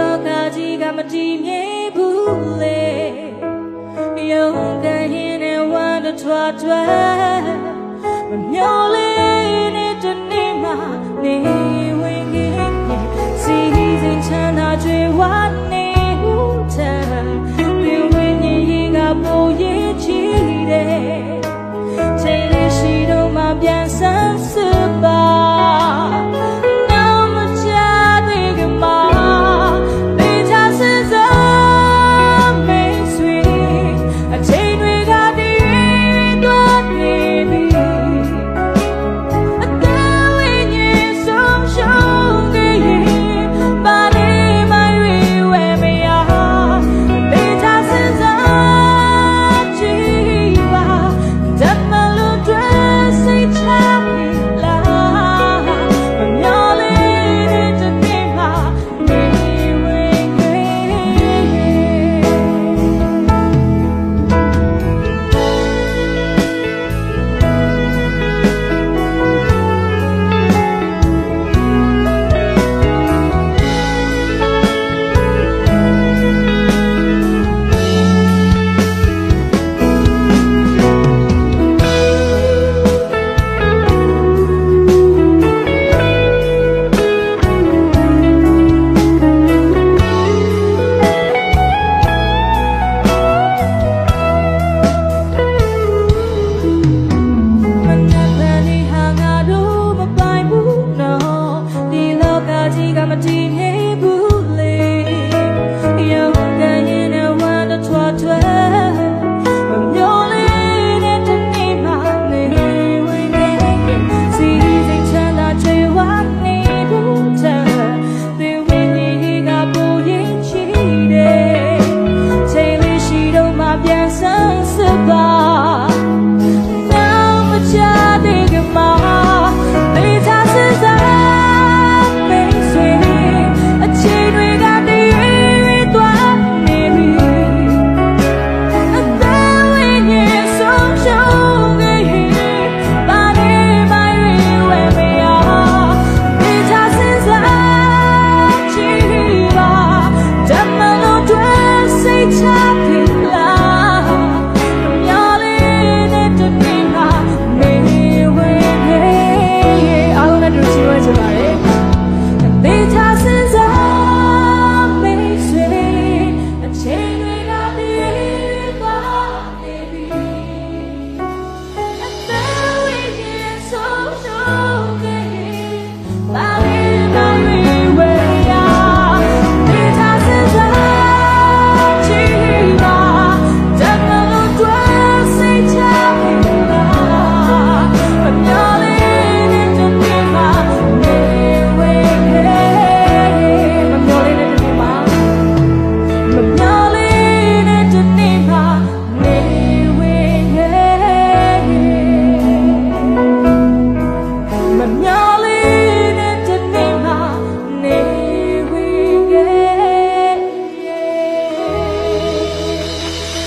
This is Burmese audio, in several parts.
လောကကြီးကမတည်မြဲဘူးလေယုံကဟင်းနဲ့ဝမ်းတစ်ထွားထွားမမျော်လင့်တဲ့တနေ့မှနေ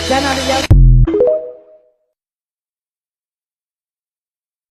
Sen arayacağım.